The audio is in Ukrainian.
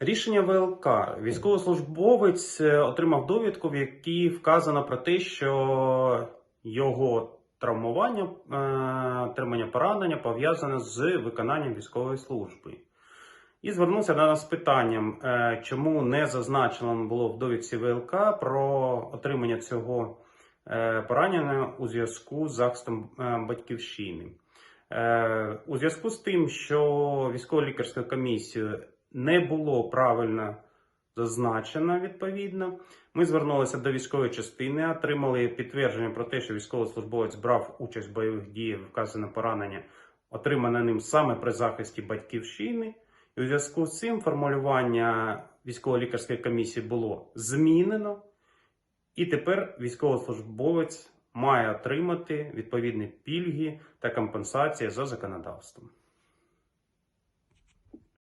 Рішення ВЛК. Військовослужбовець е, отримав довідку, в якій вказано про те, що його травмування, е, отримання поранення пов'язане з виконанням військової служби. І звернувся до нас з питанням, е, чому не зазначено було в довідці ВЛК про отримання цього е, поранення у зв'язку з захистом е, батьківщини. Е, У зв'язку з тим, що військово-лікарською комісією не було правильно зазначено відповідно, ми звернулися до військової частини, отримали підтвердження про те, що військовослужбовець брав участь в бойових діях, вказане поранення, отримане ним саме при захисті батьківщини. І у зв'язку з цим формулювання військово-лікарської комісії було змінено, і тепер військовослужбовець має отримати відповідні пільги та компенсації за законодавством.